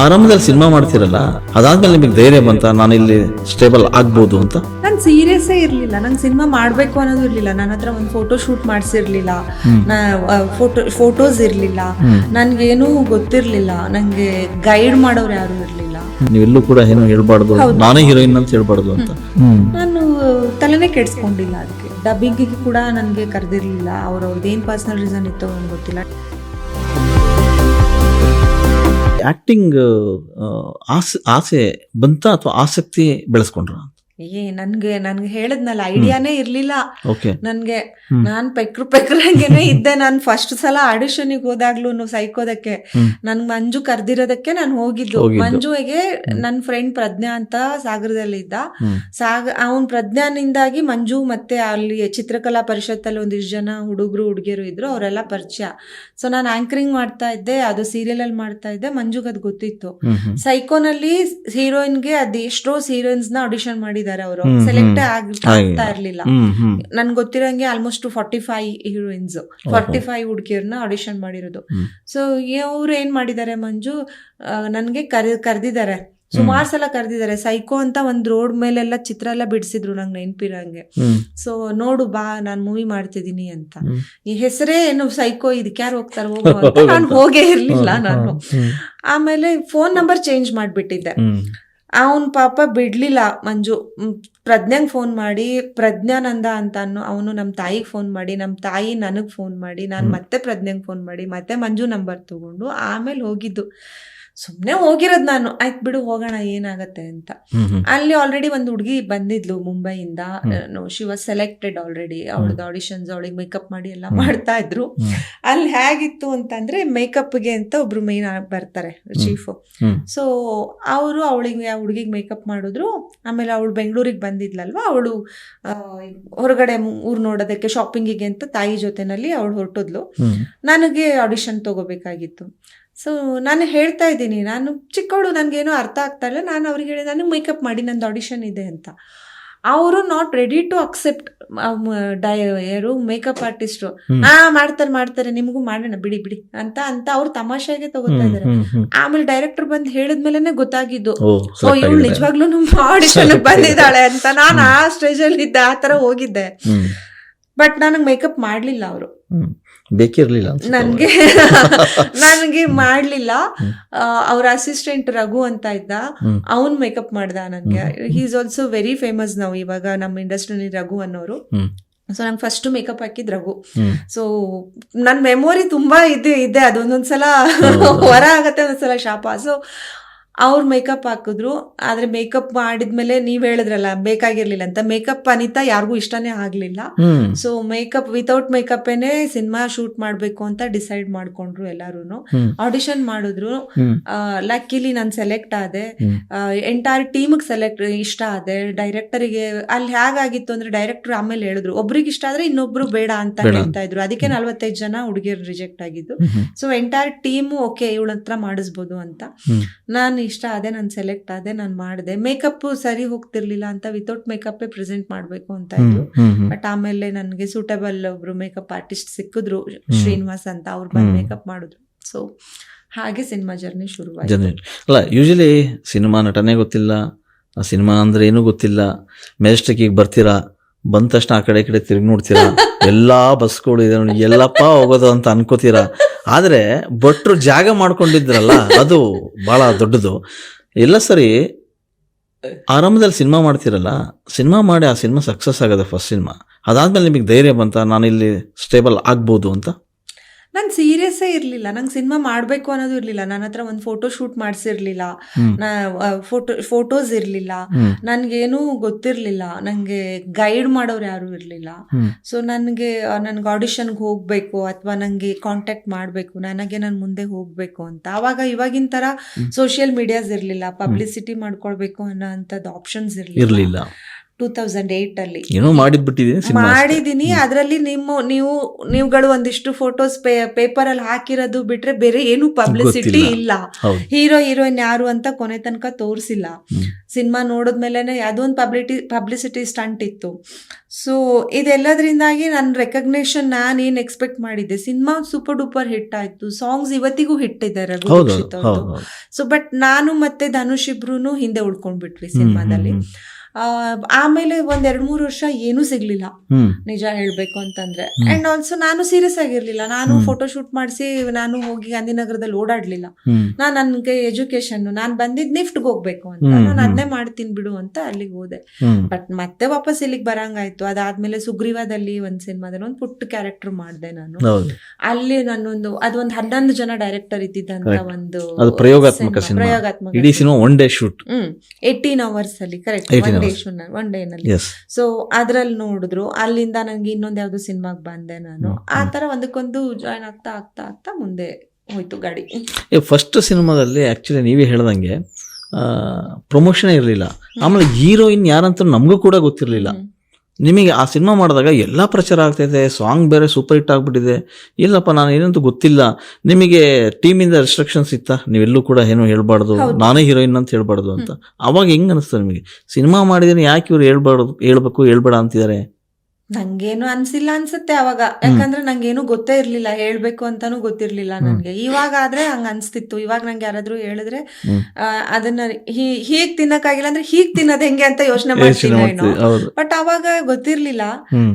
ಆರಂಭದಲ್ಲಿ ಸಿನಿಮಾ ಮಾಡ್ತಿರಲ್ಲ ಅದಾದ್ಮೇಲೆ ನಿಮಗೆ ಧೈರ್ಯ ಬಂತ ನಾನು ಇಲ್ಲಿ ಸ್ಟೇಬಲ್ ಆಗ್ಬೋದು ಅಂತ? ನಾನು ಸೀರಿಯಸ್ಸೇ ಇರಲಿಲ್ಲ. ನಂಗೆ ಸಿನಿಮಾ ಮಾಡಬೇಕು ಅನ್ನೋದು ಇರಲಿಲ್ಲ. ನನ್ನ ಹತ್ರ ಒಂದು ಫೋಟೋ ಶೂಟ್ ಮಾಡಿಸಿರ್ಲಿಲ್ಲ. ಫೋಟೋ ಫೋಟೋಸ್ ಇರಲಿಲ್ಲ. ನನಗೇನೂ ಗೊತ್ತಿರಲಿಲ್ಲ. ನನಗೆ ಗೈಡ್ ಮಾಡೋರು ಯಾರು ಇರಲಿಲ್ಲ. ನೀವೆಲ್ಲೂ ಕೂಡ ಏನು ಹೇಳ್ಬಾರ್ದು. ನಾನೇ ಹೀರೋಯಿನ್ ಅಂತ ಹೇಳ್ಬಾರ್ದು ಅಂತ. ನಾನು ತಲೆನೇ ಕೆಡಿಸ್ಕೊಂಡಿಲ್ಲ ಅದಕ್ಕೆ. ಡಬ್ಬಿಂಗಿಗೆ ಕೂಡ ನನಗೆ ಕರೆದಿರಲಿಲ್ಲ. ಅವ್ರವ್ರದ್ದು ಏನು ಪರ್ಸನಲ್ ರೀಸನ್ ಇತ್ತು ನನಗೆ ಗೊತ್ತಿಲ್ಲ. ಆಕ್ಟಿಂಗ್ ಆಸೆ ಆಸೆ ಬಂತ ಅಥವಾ ಆಸಕ್ತಿ ಬೆಳೆಸ್ಕೊಂಡ್ರ? ಏ ನನ್ಗೆ ನನ್ಗೆ ಹೇಳದ್ನಲ್ಲ ಐಡಿಯಾನೇ ಇರ್ಲಿಲ್ಲ. ನನ್ಗೆ ನಾನ್ ಪೆಕ್ರು ಪೆಕ್ರಂಗೆನೆ ಇದ್ದೆ. ನಾನು ಫಸ್ಟ್ ಸಲ ಆಡಿಷನ್ಗೆ ಹೋದಾಗ್ಲೂ ಸೈಕೋದಕ್ಕೆ. ನನ್ಗೆ ನನ್ ಮಂಜು ಕರ್ದಿರೋದಕ್ಕೆ ನಾನು ಹೋಗಿದ್ದು. ಮಂಜುಗೆ ನನ್ ನನ್ನ ಫ್ರೆಂಡ್ ಪ್ರಜ್ಞಾ ಅಂತ ಸಾಗರದಲ್ಲಿ ಇದ್ದ. ಸಾಗ ಅವನ್ ಪ್ರಜ್ಞಾನಿಂದಾಗಿ ಮಂಜು ಮತ್ತೆ ಅಲ್ಲಿ ಚಿತ್ರಕಲಾ ಪರಿಷತ್ತಲ್ಲಿ ಒಂದಿಷ್ಟು ಜನ ಹುಡುಗರು ಹುಡುಗಿಯರು ಇದ್ರು. ಅವರೆಲ್ಲ ಪರಿಚಯ. ಸೊ ನಾನು ಆಂಕರಿಂಗ್ ಮಾಡ್ತಾ ಇದ್ದೆ. ಅದು ಸೀರಿಯಲ್ ಅಲ್ಲಿ ಮಾಡ್ತಾ ಇದ್ದೆ. ಮಂಜುಗ್ ಅದು ಗೊತ್ತಿತ್ತು ಸೈಕೋನಲ್ಲಿ ಹೀರೋಯಿನ್ಗೆ ಅದ್ ಎಷ್ಟೋ ಹೀರೋಯಿನ್ಸ್ನ ಆಡಿಷನ್ ಮಾಡಿದ್ದಾರೆ. ಅವರು. ಸೆಲೆಕ್ಟ್. ಆಗ್ತಾ. ಇರ್ಲಿಲ್ಲ. ನನ್ಗೆ ಗೊತ್ತಿರಂಗೆ almost forty five heroines forty five ಹುಡುಗಿಯರ್ನ audition ಮಾಡಿರೋದು. ಸೊ ಅವ್ರು ಏನ್ ಮಾಡಿದ್ದಾರೆ ಮಂಜು? ನನ್ಗೆ ಕರೆ ಸುಮಾರ್ ಸುಮಾರು ಸಲ ಕರೆದಿದ್ದಾರೆ. ಸೈಕೋ ಅಂತ ಒಂದ್ ರೋಡ್ ಮೇಲೆಲ್ಲ ಚಿತ್ರ ಎಲ್ಲ ಬಿಡಿಸಿದ್ರು ನಂಗೆ ನೆನ್ಪಿರಂಗೆ. ಸೊ ನೋಡು ಬಾ ನಾನ್ ಮೂವಿ ಮಾಡ್ತಿದೀನಿ ಅಂತ. ಈ ಹೆಸರೇ ಏನು ಸೈಕೋ ಇದಕ್ಕೆ ಯಾರು ಹೋಗ್ತಾರೆ ಹೋಗೋ ಅಂತ. ನಾನು ಹೋಗೇ ಇರ್ಲಿಲ್ಲ ನಾನು. ಆಮೇಲೆ ಫೋನ್ ನಂಬರ್ ಚೇಂಜ್ ಮಾಡ್ಬಿಟ್ಟಿದ್ದೆ. ಅವನ್ ಪಾಪ ಬಿಡ್ಲಿಲ್ಲ ಮಂಜು. ಪ್ರಜ್ಞಾಂಗ್ ಫೋನ್ ಮಾಡಿ ಪ್ರಜ್ಞಾನಂದ ಅಂತ ಅನ್ನೋ ಅವನು ನಮ್ಮ ತಾಯಿಗೆ ಫೋನ್ ಮಾಡಿ ನಮ್ಮ ತಾಯಿ ನನಗೆ ಫೋನ್ ಮಾಡಿ ನಾನು ಮತ್ತೆ ಪ್ರಜ್ಞಾಂಗ್ ಫೋನ್ ಮಾಡಿ ಮತ್ತೆ ಮಂಜು ನಂಬರ್ ತಗೊಂಡು ಆಮೇಲೆ ಹೋಗಿದ್ದು. ಸುಮ್ಮನೆ ಹೋಗಿರೋದು ನಾನು. ಆಯ್ತು ಬಿಡು ಹೋಗೋಣ ಏನಾಗತ್ತೆ ಅಂತ. ಅಲ್ಲಿ ಆಲ್ರೆಡಿ ಒಂದು ಹುಡುಗಿ ಬಂದಿದ್ಲು ಮುಂಬೈಯಿಂದ. ಶಿ ವಾಸ್ ಸೆಲೆಕ್ಟೆಡ್ ಆಲ್ರೆಡಿ ಅವಳದ್ದು ಆಡಿಷನ್ಸ್ ಅವಳಿಗೆ ಮೇಕಪ್ ಮಾಡಿ ಎಲ್ಲ ಮಾಡ್ತಾ ಇದ್ರು. ಅಲ್ಲಿ ಹೇಗಿತ್ತು ಅಂತಂದ್ರೆ ಮೇಕಪ್ಗೆ ಅಂತ ಒಬ್ರು ಮೇನ್ ಬರ್ತಾರೆ ಚೀಫ್. ಸೊ ಅವರು ಅವಳಿಗೆ ಆ ಹುಡುಗಿಗೆ ಮೇಕಪ್ ಮಾಡಿದ್ರು. ಆಮೇಲೆ ಅವಳು ಬೆಂಗಳೂರಿಗೆ ಬಂದಿದ್ಲಲ್ವಾ? ಅವಳು ಹೊರಗಡೆ ಊರು ನೋಡೋದಕ್ಕೆ ಶಾಪಿಂಗಿಗೆ ಅಂತ ತಾಯಿ ಜೊತೆನಲ್ಲಿ ಅವಳು ಹೊರಟದ್ಲು. ನನಗೆ ಆಡಿಷನ್ ತಗೋಬೇಕಾಗಿತ್ತು. ಸೊ ನಾನು ಹೇಳ್ತಾ ಇದ್ದೀನಿ ನಾನು ಚಿಕ್ಕವಳು ನನಗೇನೋ ಅರ್ಥ ಆಗ್ತಾ ಇಲ್ಲ ನಾನು ಅವ್ರಿಗೆ ಹೇಳಿ ನಾನು ಮೇಕಪ್ ಮಾಡಿ ನಂದು ಆಡಿಷನ್ ಇದೆ ಅಂತ. ಅವರು ನಾಟ್ ರೆಡಿ ಟು ಅಕ್ಸೆಪ್ಟ್ ಡೈರು ಮೇಕಪ್ ಆರ್ಟಿಸ್ಟು ಹಾ ಮಾಡ್ತಾರೆ ಮಾಡ್ತಾರೆ ನಿಮಗೂ ಮಾಡೋಣ ಬಿಡಿ ಬಿಡಿ. ಅಂತ ಅಂತ ಅವ್ರು ತಮಾಷೆಗೆ ತಗೋತಾ ಇದಾರೆ. ಆಮೇಲೆ ಡೈರೆಕ್ಟರ್ ಬಂದು ಹೇಳಿದ್ಮೇಲೆ ಗೊತ್ತಾಗಿದ್ದು ಓ ಓ ಇವಳು ನಿಜವಾಗ್ಲೂ ನಮ್ಮ ಆಡಿಷನ್ ಬಂದಿದ್ದಾಳೆ ಅಂತ ನಾನು ಆ ಸ್ಟೇಜ್ ಅಲ್ಲಿ ಇದ್ದೆ ಆ ತರ ಹೋಗಿದ್ದೆ. ಬಟ್ ನನಗೆ ಮೇಕಪ್ ಮಾಡ್ಲಿಲ್ಲ ಅವರು. ಬೇಕಿರ್ಲಿಲ್ಲ ನನಗೆ ನನ್ಗೆ ಮಾಡ್ಲಿಲ್ಲ. ಅವ್ರ ಅಸಿಸ್ಟೆಂಟ್ ರಘು ಅಂತ ಇದ್ದ. ಅವನ್ ಮೇಕಪ್ ಮಾಡ್ದ ನನ್ಗೆ. He is also very famous ನಾವು ಇವಾಗ ನಮ್ಮ ಇಂಡಸ್ಟ್ರಿಯಲ್ಲಿ ರಘು ಅನ್ನೋರು. ಸೊ ನಂಗೆ ಫಸ್ಟ್ ಮೇಕಪ್ ಹಾಕಿದ್ ರಘು. ಸೊ ನನ್ನ ಮೆಮೊರಿ ತುಂಬಾ ಇದೆ ಇದೆ. ಅದೊಂದೊಂದ್ಸಲ. ಹೊರ ಆಗತ್ತೆ ಒಂದೊಂದ್ಸಲ ಶಾಪ. ಸೊ ಅವ್ರು ಮೇಕಪ್ ಹಾಕಿದ್ರು ಆದ್ರೆ ಮೇಕಪ್ ಮಾಡಿದ್ಮೇಲೆ ನೀವ್ ಹೇಳಿದ್ರಲ್ಲ ಬೇಕಾಗಿರ್ಲಿಲ್ಲ ಅಂತ. ಮೇಕಪ್ ಅನಿತಾ ಯಾರಿಗೂ ಇಷ್ಟನೇ ಆಗ್ಲಿಲ್ಲ. ಸೊ ಮೇಕಪ್ ವಿತೌಟ್ ಮೇಕಪ್ ಏನೇ ಸಿನಿಮಾ ಶೂಟ್ ಮಾಡ್ಬೇಕು ಅಂತ ಡಿಸೈಡ್ ಮಾಡ್ಕೊಂಡ್ರು ಎಲ್ಲಾರು ಆಡಿಷನ್ ಮಾಡಿದ್ರು. ಲಕ್ಕಿಲಿ ನಾನು ಸೆಲೆಕ್ಟ್ ಆದೆ. ಎಂಟೈರ್ ಟೀಮ್ಗೆ ಸೆಲೆಕ್ಟ್ ಇಷ್ಟ ಆದೆ. ಡೈರೆಕ್ಟರಿಗೆ ಅಲ್ಲಿ ಹೇಗಾಗಿತ್ತು ಅಂದ್ರೆ ಡೈರೆಕ್ಟರ್ ಆಮೇಲೆ ಹೇಳಿದ್ರು ಒಬ್ರಿಗೆ ಇಷ್ಟ ಆದ್ರೆ ಇನ್ನೊಬ್ರು ಬೇಡ ಅಂತ ಹೇಳ್ತಾ ಇದ್ರು. ಅದಕ್ಕೆ ನಲ್ವತ್ತೈದು ಜನ ಹುಡುಗಿಯರು ರಿಜೆಕ್ಟ್ ಆಗಿದ್ದು. ಸೊ ಎಂಟೈರ್ ಟೀಮು ಓಕೆ ಇವಳ ಹತ್ರ ಮಾಡಿಸ್ಬೋದು ಅಂತ. ನಾನು ಇಷ್ಟ ಅದೇ ನಾನು ಸೆಲೆಕ್ಟ್ ಆದೆ ನಾನು ಮಾಡಿದೆ. ಮೇಕಪ್ ಸರಿ ಹೋಗ್ತಿರ್ಲಿಲ್ಲ ಅಂತ ವಿತೌಟ್ ಮೇಕಪ್ ಪ್ರೆಸೆಂಟ್ ಮಾಡಬೇಕು ಅಂತ ಇದ್ರು. ಬಟ್ ಆಮೇಲೆ ನನಗೆ ಸೂಟಬಲ್ ಒಬ್ರು ಮೇಕಪ್ ಆರ್ಟಿಸ್ಟ್ ಸಿಕ್ಕಿದ್ರು ಶ್ರೀನಿವಾಸ್ ಅಂತ ಅವ್ರು ಬಂದು ಮೇಕಪ್ ಮಾಡಿದ್ರು. ಸೊ ಹಾಗೆ ಸಿನಿಮಾ ಜರ್ನಿ ಶುರುವಾಯಿತು. ಅಲ್ಲ ಯೂಶಲಿ ಸಿನಿಮಾ ನಟನೆ ಗೊತ್ತಿಲ್ಲ ಸಿನಿಮಾ ಅಂದ್ರೆ ಏನು ಗೊತ್ತಿಲ್ಲ. ಮೆಜೆಸ್ಟಿಕ್ಕಿಗೆ ಬರ್ತೀರಾ ಬಂದ ತಕ್ಷಣ ಆ ಕಡೆ ಕಡೆ ತಿರುಗಿ ನೋಡ್ತೀರಾ ಎಲ್ಲಾ ಬಸ್ಗಳು ಇದೆ ನೋಡಿ ಎಲ್ಲಪ್ಪ ಹೋಗೋದು ಅಂತ ಅನ್ಕೋತೀರಾ. ಆದ್ರೆ ಭಟ್ರು ಜಾಗ ಮಾಡ್ಕೊಂಡಿದ್ರಲ್ಲ, ಅದು ಬಹಳ ದೊಡ್ಡದು. ಎಲ್ಲ ಸರಿ ಆರಂಭದಲ್ಲಿ ಸಿನಿಮಾ ಮಾಡ್ತಿರಲ್ಲ, ಸಿನಿಮಾ ಮಾಡಿ ಆ ಸಿನಿಮಾ ಸಕ್ಸಸ್ ಆಗೋದು ಫಸ್ಟ್ ಸಿನಿಮಾ. ಅದಾದ್ಮೇಲೆ ನಿಮಗೆ ಧೈರ್ಯ ಬಂತ ನಾನು ಇಲ್ಲಿ ಸ್ಟೇಬಲ್ ಆಗ್ಬೋದು ಅಂತ? ನಾನು ಸೀರಿಯಸ್ಸೇ ಇರಲಿಲ್ಲ. ನಂಗೆ ಸಿನಿಮಾ ಮಾಡಬೇಕು ಅನ್ನೋದು ಇರಲಿಲ್ಲ. ನನ್ನ ಹತ್ರ ಒಂದು ಫೋಟೋ ಶೂಟ್ ಮಾಡಿಸಿರ್ಲಿಲ್ಲ. ನಾ ಫೋಟೋ ಫೋಟೋಸ್ ಇರಲಿಲ್ಲ. ನನಗೇನು ಗೊತ್ತಿರಲಿಲ್ಲ. ನನಗೆ ಗೈಡ್ ಮಾಡೋರು ಯಾರೂ ಇರಲಿಲ್ಲ. ಸೊ ನನಗೆ ನನಗೆ ಆಡಿಷನ್ಗೆ ಹೋಗಬೇಕು ಅಥವಾ ನನಗೆ ಕಾಂಟ್ಯಾಕ್ಟ್ ಮಾಡಬೇಕು. ನನಗೆ ನಾನು ಮುಂದೆ ಹೋಗಬೇಕು ಅಂತ. ಆವಾಗ ಇವಾಗಿನ ಥರ ಸೋಷಿಯಲ್ ಮೀಡಿಯಾಸ್ ಇರಲಿಲ್ಲ. ಪಬ್ಲಿಸಿಟಿ ಮಾಡ್ಕೊಳ್ಬೇಕು ಅನ್ನೋ ಅಂಥದ್ದು ಆಪ್ಷನ್ಸ್ ಇರ್ಲಿಲ್ಲ. ಟೂ ತೌಸಂಡ್ ಏಯ್ಟ್ ಅಲ್ಲಿ. ಏನೋ ಮಾಡಿದ್ಬಿಟ್ಟಿದೀನಿ ಸಿನಿಮಾ ಮಾಡಿದೀನಿ ಅದರಲ್ಲಿ ನಿಮ್ಮ ನೀವು ನೀವುಗಳು ಒಂದಿಷ್ಟು ಫೋಟೋಸ್ ಪೇಪರ್ ಅಲ್ಲಿ ಹಾಕಿರೋದು ಬಿಟ್ರೆ ಬೇರೆ ಏನು ಪಬ್ಲಿಸಿಟಿ ಇಲ್ಲ. ಹೀರೋ ಹೀರೋಯಿನ್ ಯಾರು ಅಂತ ಕೊನೆ ತನಕ ತೋರಿಸಿಲ್ಲ. ಸಿನಿಮಾ ನೋಡಿದ್ಮೇಲೆ ಅದೊಂದು ಪಬ್ಲಿಟಿ ಪಬ್ಲಿಸಿಟಿ ಸ್ಟಂಟ್ ಇತ್ತು. ಸೊ ಇದೆಲ್ಲದ್ರಿಂದಾಗಿ ನನ್ನ ರೆಕಗ್ನೇಷನ್ ನಾನು ಏನು ಎಕ್ಸ್ಪೆಕ್ಟ್ ಮಾಡಿದ್ದೆ? ಸಿನಿಮಾ ಸೂಪರ್ ಡೂಪರ್ ಹಿಟ್ ಆಯ್ತು. ಸಾಂಗ್ಸ್ ಇವತ್ತಿಗೂ ಹಿಟ್ ಇದ್ದಾರೆ ಸೊ ಬಟ್ ನಾನು ಮತ್ತೆ ಧನುಷ್ ಇಬ್ರು ಹಿಂದೆ ಉಳ್ಕೊಂಡ್ಬಿಟ್ವಿ ಸಿನಿಮಾದಲ್ಲಿ. ಆಮೇಲೆ ಒಂದ್ ಎರಡ್ ಮೂರು ವರ್ಷ ಏನೂ ಸಿಗ್ಲಿಲ್ಲ. ನಿಜ ಹೇಳ್ಬೇಕು ಅಂತಂದ್ರೆ. ಅಂಡ್ ಆಲ್ಸೋ ನಾನು ಸೀರಿಯಸ್ ಆಗಿರ್ಲಿಲ್ಲ. ನಾನು. ಫೋಟೋ ಶೂಟ್ ಮಾಡಿಸಿ ನಾನು ಹೋಗಿ ಗಾಂಧಿನಗರದಲ್ಲಿ ಓಡಾಡ್ಲಿಲ್ಲ. ನಾನು ನಾನ್ ನನ್ಗೆ ಎಜುಕೇಶನ್ ನಾನ್ ಬಂದಿದ್ ನಿಫ್ಟ್ ಹೋಗ್ಬೇಕು ಅಂತ. ನಾನು. ಅದನ್ನೇ ಮಾಡ್ತೀನಿ ಬಿಡು ಅಂತ ಅಲ್ಲಿಗೆ ಹೋದೆ. ಬಟ್ ಮತ್ತೆ ವಾಪಸ್ ಇಲ್ಲಿಗೆ ಬರಂಗಾಯ್ತು. ಅದಾದ್ಮೇಲೆ ಸುಗ್ರೀವಾದಲ್ಲಿ ಒಂದ್ ಸಿನಿಮಾದಲ್ಲಿ ಒಂದು ಪುಟ್ಟ ಕ್ಯಾರೆಕ್ಟರ್ ಮಾಡಿದೆ ನಾನು. ಅಲ್ಲಿ ನನ್ನೊಂದು ಅದೊಂದು ಹನ್ನೊಂದು ಜನ ಡೈರೆಕ್ಟರ್ ಇದ್ದಿದ್ದಂತ ಒಂದು ಪ್ರಯೋಗಾತ್ಮಕ. ಪ್ರಯೋಗಾತ್ಮಕ ಇಡೀ cinema. One day shoot hmm. Eighteen hours ಅಲ್ಲಿ ಕರೆಕ್ಟ್ ಒನ್ ಡೇ. ಒನ್ ಡೇನಲ್ಲಿ ಸೊ ಅದ್ರಲ್ಲಿ ನೋಡಿದ್ರು ಅಲ್ಲಿಂದ ನನಗೆ ಇನ್ನೊಂದ್ ಯಾವ್ದು ಸಿನಿಮಾಗೆ ಬಂದೆ ನಾನು. ಆ ತರ ಒಂದಕ್ಕೊಂದು ಜಾಯ್ನ್ ಆಗ್ತಾ ಆಗ್ತಾ ಆಗ್ತಾ ಮುಂದೆ ಹೋಯ್ತು ಗಾಡಿ. ಫಸ್ಟ್ ಸಿನಿಮಾದಲ್ಲಿ ಆಕ್ಚುಲಿ ನೀವೇ ಹೇಳ್ದಂಗೆ ಪ್ರಮೋಷನ್ ಇರಲಿಲ್ಲ. ಆಮೇಲೆ ಹೀರೋಯಿನ್ ಯಾರಂತ ನಮಗೂ ಕೂಡ ಗೊತ್ತಿರಲಿಲ್ಲ. ನಿಮಗೆ ಆ ಸಿನಿಮಾ ಮಾಡಿದಾಗ ಎಲ್ಲ ಪ್ರಚಾರ ಆಗ್ತೈತೆ ಸಾಂಗ್ ಬೇರೆ ಸೂಪರ್ ಹಿಟ್ ಆಗಿಬಿಟ್ಟಿದೆ. ಇಲ್ಲಪ್ಪ ನಾನು ಏನಂತೂ ಗೊತ್ತಿಲ್ಲ. ನಿಮಗೆ ಟೀಮಿಂದ ರೆಸ್ಟ್ರಿಕ್ಷನ್ಸ್ ಇತ್ತಾ? ನೀವೆಲ್ಲೂ ಕೂಡ ಏನು ಹೇಳ್ಬಾರ್ದು. ನಾನೇ ಹೀರೋಯಿನ್ ಅಂತ ಹೇಳ್ಬಾರ್ದು ಅಂತ. ಅವಾಗ ಹೆಂಗೆ ಅನಿಸ್ತು ನಿಮಗೆ? ಸಿನಿಮಾ ಮಾಡಿದ್ರೆ ಯಾಕೆ ಇವ್ರು ಹೇಳ್ಬಾರ್ದು ಹೇಳ್ಬೇಕು ಹೇಳ್ಬೇಡ ಅಂತಿದ್ದಾರೆ? ನಂಗೇನು ಅನ್ಸಿಲ್ಲ ಅನ್ಸುತ್ತೆ ಅವಾಗ. ಯಾಕಂದ್ರೆ ನಂಗೇನು ಗೊತ್ತೇ ಇರ್ಲಿಲ್ಲ ಹೇಳ್ಬೇಕು ಅಂತಾನು ಗೊತ್ತಿರ್ಲಿಲ್ಲ ನನ್ಗೆ. ಇವಾಗ ಆದ್ರೆ ಹಂಗ ಅನ್ಸ್ತಿತ್ತು. ಇವಾಗ ನಂಗೆ ಯಾರಾದ್ರೂ ಹೇಳಿದ್ರೆ ಅದನ್ನ ಹೀಗ್ ತಿನ್ನಕ್ಕಾಗಿಲ್ಲ ಅಂದ್ರೆ ಹೀಗ್ ತಿನ್ನೋದ್ ಹೆಂಗೆ ಅಂತ ಯೋಚನೆ ಮಾಡ್ತೀನಿ ಬಟ್ ಅವಾಗ ಗೊತ್ತಿರ್ಲಿಲ್ಲ.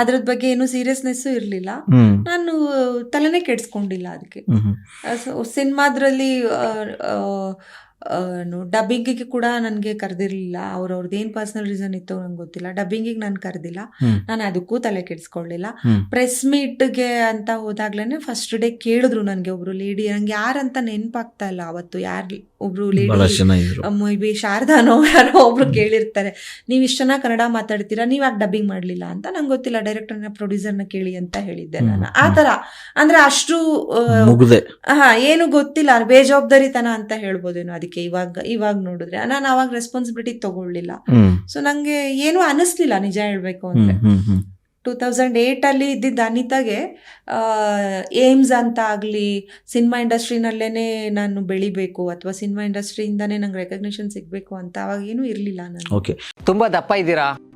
ಅದ್ರದ್ ಬಗ್ಗೆ ಏನು ಸೀರಿಯಸ್ನೆಸ್ ಇರ್ಲಿಲ್ಲ. ನಾನು ತಲೆನೇ ಕೆಡ್ಸ್ಕೊಂಡಿಲ್ಲ ಅದಕ್ಕೆ ಸಿನಿಮಾದ್ರಲ್ಲಿ ಡಬ್ಬಿಂಗಿಗೆ ಕೂಡ ನನಗೆ ಕರೆದಿರಲಿಲ್ಲ. ಅವ್ರವ್ರದ್ದು ಏನು ಪರ್ಸನಲ್ ರೀಸನ್ ಇತ್ತು ನಂಗೆ ಗೊತ್ತಿಲ್ಲ. ಡಬ್ಬಿಂಗಿಗೆ ನಾನು ಕರೆದಿಲ್ಲ. ನಾನು ಅದಕ್ಕೂ ತಲೆ ಕೆಡಿಸ್ಕೊಳ್ಳಿಲ್ಲ. ಪ್ರೆಸ್ ಮೀಟ್ಗೆ ಅಂತ ಹೋದಾಗ್ಲೇ ಫಸ್ಟ್ ಡೇ ಕೇಳಿದ್ರು ನನಗೆ ಒಬ್ರು ಲೇಡಿ ನಂಗೆ ಯಾರಂತ ನೆನಪಾಗ್ತಾ ಇಲ್ಲ. ಅವತ್ತು ಯಾರು ಒಬ್ರು ಲೇಡಿ ಮೇ ಬಿ ಶಾರದಾನೋ ಯಾರೋ ಒಬ್ರು ಕೇಳಿರ್ತಾರೆ. ನೀವು ಇಷ್ಟು ಜನ ಕನ್ನಡ ಮಾತಾಡ್ತೀರಾ? ನೀವು ಯಾಕೆ ಡಬ್ಬಿಂಗ್ ಮಾಡಲಿಲ್ಲ? ಅಂತ ನಂಗೆ ಗೊತ್ತಿಲ್ಲ. ಡೈರೆಕ್ಟರ್ನ ಪ್ರೊಡ್ಯೂಸರ್ನ ಕೇಳಿ ಅಂತ ಹೇಳಿದ್ದೆ ನಾನು. ಆ. ಥರ. ಅಂದ್ರೆ ಅಷ್ಟು ಹಾ ಏನು ಗೊತ್ತಿಲ್ಲ. ಬೇಜವಾಬ್ದಾರಿತನ ಅಂತ ಹೇಳ್ಬೋದೇನು ಅದಕ್ಕೆ. ಇವಾಗ ಇವಾಗ ನೋಡಿದ್ರೆ. ನಾನು ಅವಾಗ ರೆಸ್ಪಾನ್ಸಿಬಿಲಿಟಿ ತಗೊಳ್ಳಿಲ್ಲ. ಸೊ ನಂಗೆ ಏನು ಅನಿಸ್ಲಿಲ್ಲ ನಿಜ ಹೇಳ್ಬೇಕು ಅಂದ್ರೆ. ಟೂ ತೌಸಂಡ್ ಏಟ್ ಅಲ್ಲಿ ಇದ್ದಿದ್ದ ಅನಿತಾಗೆ ಏಮ್ಸ್ ಅಂತ ಆಗ್ಲಿ ಸಿನಿಮಾ ಇಂಡಸ್ಟ್ರಿನಲ್ಲೇನೆ ನಾನು ಬೆಳಿಬೇಕು ಅಥವಾ ಸಿನಿಮಾ ಇಂಡಸ್ಟ್ರಿಯಿಂದಾನೇ ನಂಗೆ ರೆಕಗ್ನಿಷನ್ ಸಿಗ್ಬೇಕು ಅಂತ ಅವಾಗ ಏನು ಇರ್ಲಿಲ್ಲ ನಾನು ಓಕೆ ತುಂಬಾ ದಪ್ಪ ಇದ್ದೀರಾ?